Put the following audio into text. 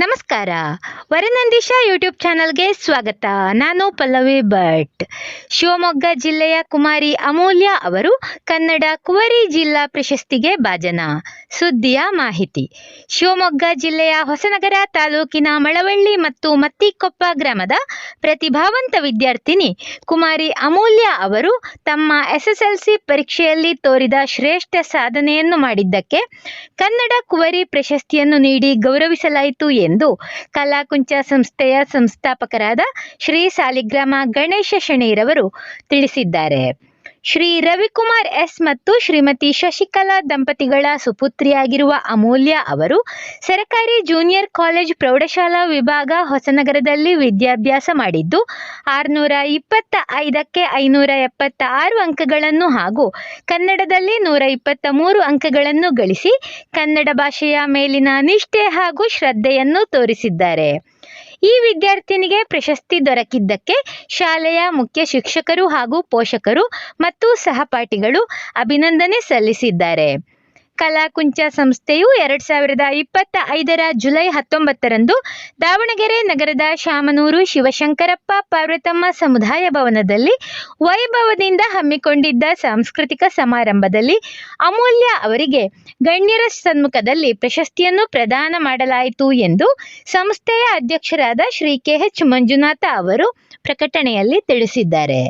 ನಮಸ್ಕಾರ. ವರನಂದೀಶ ಯೂಟ್ಯೂಬ್ ಚಾನಲ್ಗೆ ಸ್ವಾಗತ. ನಾನು ಪಲ್ಲವಿ ಭಟ್. ಶಿವಮೊಗ್ಗ ಜಿಲ್ಲೆಯ ಕುಮಾರಿ ಅಮೂಲ್ಯ ಅವರು ಕನ್ನಡ ಕುವರಿ ಜಿಲ್ಲಾ ಪ್ರಶಸ್ತಿಗೆ ಭಾಜನ. ಸುದ್ದಿಯ ಮಾಹಿತಿ. ಶಿವಮೊಗ್ಗ ಜಿಲ್ಲೆಯ ಹೊಸನಗರ ತಾಲೂಕಿನ ಮಳವಳ್ಳಿ ಮತ್ತು ಮತ್ತಿಕೊಪ್ಪ ಗ್ರಾಮದ ಪ್ರತಿಭಾವಂತ ವಿದ್ಯಾರ್ಥಿನಿ ಕುಮಾರಿ ಅಮೂಲ್ಯ ಅವರು ತಮ್ಮ ಎಸ್ಎಸ್ಎಲ್ಸಿ ಪರೀಕ್ಷೆಯಲ್ಲಿ ತೋರಿದ ಶ್ರೇಷ್ಠ ಸಾಧನೆಯನ್ನು ಮಾಡಿದ್ದಕ್ಕೆ ಕನ್ನಡ ಕುವರಿ ಪ್ರಶಸ್ತಿಯನ್ನು ನೀಡಿ ಗೌರವಿಸಲಾಯಿತು ಎಂದು ಕಲಾಕುಂಚ ಸಂಸ್ಥೆಯ ಸಂಸ್ಥಾಪಕರಾದ ಶ್ರೀ ಸಾಲಿಗ್ರಾಮ ಗಣೇಶ ಶೆಣೈರವರು ತಿಳಿಸಿದ್ದಾರೆ. ಶ್ರೀ ರವಿಕುಮಾರ್ ಎಸ್ ಮತ್ತು ಶ್ರೀಮತಿ ಶಶಿಕಲಾ ದಂಪತಿಗಳ ಸುಪುತ್ರಿಯಾಗಿರುವ ಅಮೂಲ್ಯ ಅವರು ಸರಕಾರಿ ಜೂನಿಯರ್ ಕಾಲೇಜ್ ಪ್ರೌಢಶಾಲಾ ವಿಭಾಗ ಹೊಸನಗರದಲ್ಲಿ ವಿದ್ಯಾಭ್ಯಾಸ ಮಾಡಿದ್ದು, ಆರುನೂರ ಇಪ್ಪತ್ತ ಐದಕ್ಕೆ ಐನೂರ ಎಪ್ಪತ್ತ ಆರು ಅಂಕಗಳನ್ನು ಹಾಗೂ ಕನ್ನಡದಲ್ಲಿ ನೂರ ಇಪ್ಪತ್ತ ಮೂರು ಅಂಕಗಳನ್ನು ಗಳಿಸಿ ಕನ್ನಡ ಭಾಷೆಯ ಮೇಲಿನ ನಿಷ್ಠೆ ಹಾಗೂ ಶ್ರದ್ಧೆಯನ್ನು ತೋರಿಸಿದ್ದಾರೆ. ಈ ವಿದ್ಯಾರ್ಥಿನಿಗೆ ಪ್ರಶಸ್ತಿ ದೊರಕಿದ್ದಕ್ಕೆ ಶಾಲೆಯ ಮುಖ್ಯ ಶಿಕ್ಷಕರು ಹಾಗೂ ಪೋಷಕರು ಮತ್ತು ಸಹಪಾಠಿಗಳು ಅಭಿನಂದನೆ ಸಲ್ಲಿಸಿದ್ದಾರೆ. ಕಲಾಕುಂಚ ಸಂಸ್ಥೆಯು ಎರಡ್ ಸಾವಿರದ ಇಪ್ಪತ್ತ ಐದರ ಜುಲೈ ಹತ್ತೊಂಬತ್ತರಂದು ದಾವಣಗೆರೆ ನಗರದ ಶಾಮನೂರು ಶಿವಶಂಕರಪ್ಪ ಪಾರ್ವತಮ್ಮ ಸಮುದಾಯ ಭವನದಲ್ಲಿ ವೈಭವದಿಂದ ಹಮ್ಮಿಕೊಂಡಿದ್ದ ಸಾಂಸ್ಕೃತಿಕ ಸಮಾರಂಭದಲ್ಲಿ ಅಮೂಲ್ಯ ಅವರಿಗೆ ಗಣ್ಯರ ಸಮ್ಮುಖದಲ್ಲಿ ಪ್ರಶಸ್ತಿಯನ್ನು ಪ್ರದಾನ ಮಾಡಲಾಯಿತು ಎಂದು ಸಂಸ್ಥೆಯ ಅಧ್ಯಕ್ಷರಾದ ಶ್ರೀ ಕೆ ಎಚ್ ಮಂಜುನಾಥ ಅವರು ಪ್ರಕಟಣೆಯಲ್ಲಿ ತಿಳಿಸಿದ್ದಾರೆ.